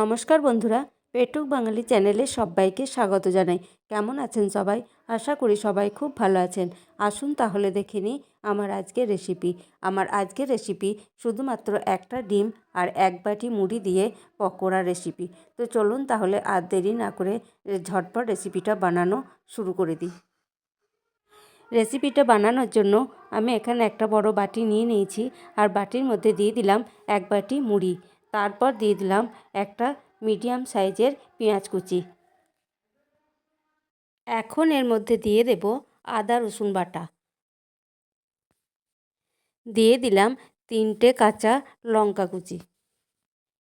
নমস্কার বন্ধুরা, পেটুক বাঙালি চ্যানেলে সবাইকে স্বাগত জানাই। কেমন আছেন সবাই? আশা করি সবাই খুব ভালো আছেন। আসুন তাহলে দেখে নিই আমার আজকের রেসিপি আমার আজকের রেসিপি শুধুমাত্র একটা ডিম আর এক বাটি মুড়ি দিয়ে পকোড়া রেসিপি তো চলুন তাহলে আর দেরি না করে ঝটপট রেসিপিটা বানানো শুরু করে দিই। রেসিপিটা বানানোর জন্য আমি এখানে একটা বড় বাটি নিয়ে নিয়েছি। আর বাটির মধ্যে দিয়ে দিলাম এক বাটি মুড়ি। তারপর দিয়ে দিলাম একটা মিডিয়াম সাইজের পেঁয়াজ কুচি। এখন এর মধ্যে দিয়ে দেব আদা, রসুন বাটা। দিয়ে দিলাম তিনটে কাঁচা লঙ্কা কুচি।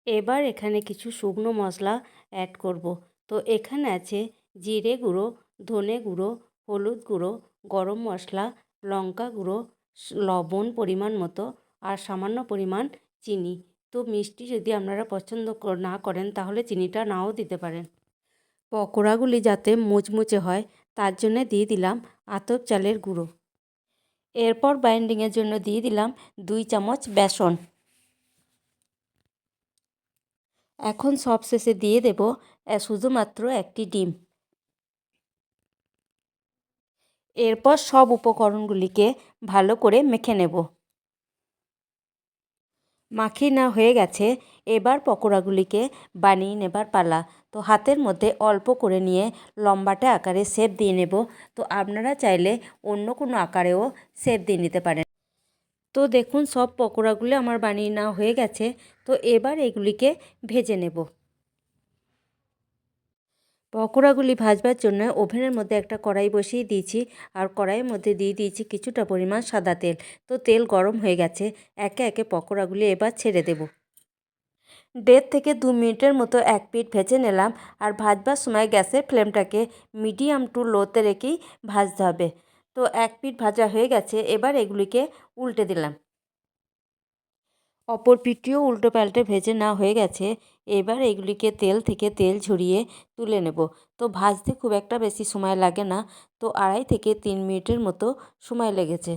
এবার এখানে কিছু শুকনো মশলা অ্যাড করব। তো এখানে আছে জিরে গুঁড়ো, ধনে গুঁড়ো, হলুদ গুঁড়ো, গরম মশলা, লঙ্কা গুঁড়ো লবণ পরিমাণ মতো আর সামান্য পরিমাণ চিনি। তো মিষ্টি যদি আপনারা পছন্দ না করেন, তাহলে চিনিটা নাও দিতে পারেন। পকোড়াগুলি যাতে মুচমুচে হয়, তার জন্য দিয়ে দিলাম আতপ চালের গুঁড়ো। এরপর বাইন্ডিংয়ের জন্য দিয়ে দিলাম দুই চামচ বেসন। এখন সব শেষে দিয়ে দেব শুধুমাত্র একটি ডিম। এরপর সব উপকরণগুলিকে ভালো করে মেখে নেব। মাখিয়ে না হয়ে গেছে, এবার পকোড়াগুলিকে বানিয়ে নেবার পালা। তো হাতের মধ্যে অল্প করে নিয়ে লম্বাটা আকারে সেপ দিয়ে নেব। তো আপনারা চাইলে অন্য কোনো আকারেও সেপ দিয়ে নিতে পারেন। তো দেখুন, সব পকোড়াগুলি আমার বানিয়ে নেওয়া হয়ে গেছে। তো এবার এগুলিকে ভেজে নেব। পকোড়াগুলি ভাজবার জন্য ওভেনের মধ্যে একটা কড়াই বসিয়ে দিয়েছি আর কড়াইয়ের মধ্যে দিয়ে দিয়েছি কিছুটা পরিমাণ সাদা তেল। তো তেল গরম হয়ে গেছে, একে একে পকোড়াগুলি এবার ছেড়ে দেব। দেড় থেকে দু মিনিটের মতো এক পিঠ ভেজে নিলাম আর ভাজবার সময় গ্যাসের ফ্লেমটাকে মিডিয়াম টু লোতে রেখেই ভাজতে হবে। তো এক পিঠ ভাজা হয়ে গেছে, এবার এগুলিকে উল্টে দিলাম। অপর পিঠটিও উল্টো পাল্টে ভেজে না হয়ে গেছে। এবার এগুলিকে তেল থেকে তেল ঝরিয়ে তুলে নেব। তো ভাজতে খুব একটা বেশি সময় লাগে না। তো আড়াই থেকে তিন মিনিটের মতো সময় লেগেছে।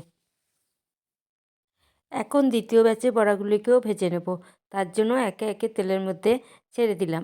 এখন দ্বিতীয় ব্যাচে বড়াগুলিকেও ভেজে নেব। তার জন্য একে একে তেলের মধ্যে ছেড়ে দিলাম।